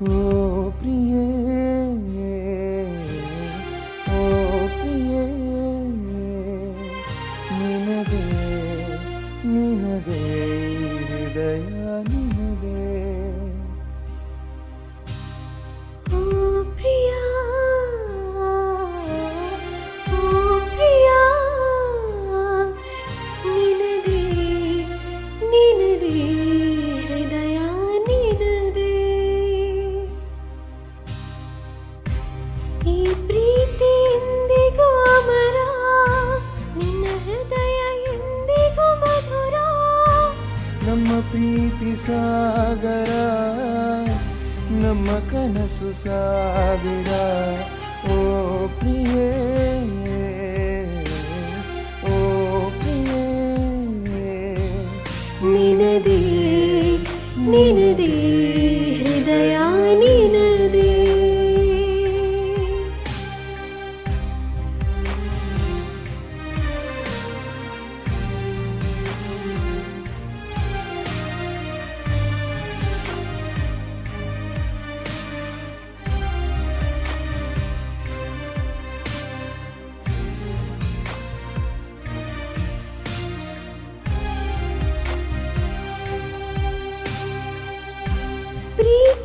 compreender. ಪ್ರೀತಿ ಸಾಗರ ನಮ್ಮ ಕನಸು ಸಾವಿರ ಓ ಪ್ರಿಯೇ ಓ ಪ್ರಿಯ ನಿನದೇ ನಿನದೇ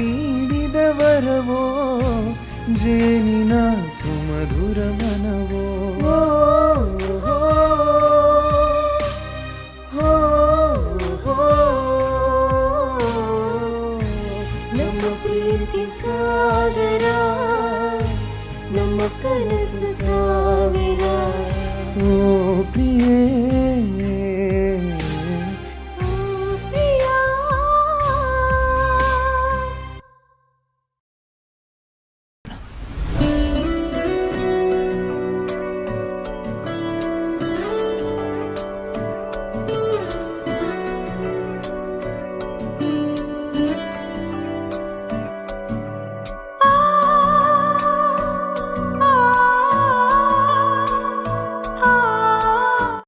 ನೀಡಿದವರವೋ ಜೇನಿನ ಸುಮಧುರ ಮನವೋ ನಮ್ಮ ಪ್ರೀತಿ ಸಾಗರ ನಮ್ಮ ಕನಸು ಸಾವಿರ ಓ ಪ್ರಿಯೇ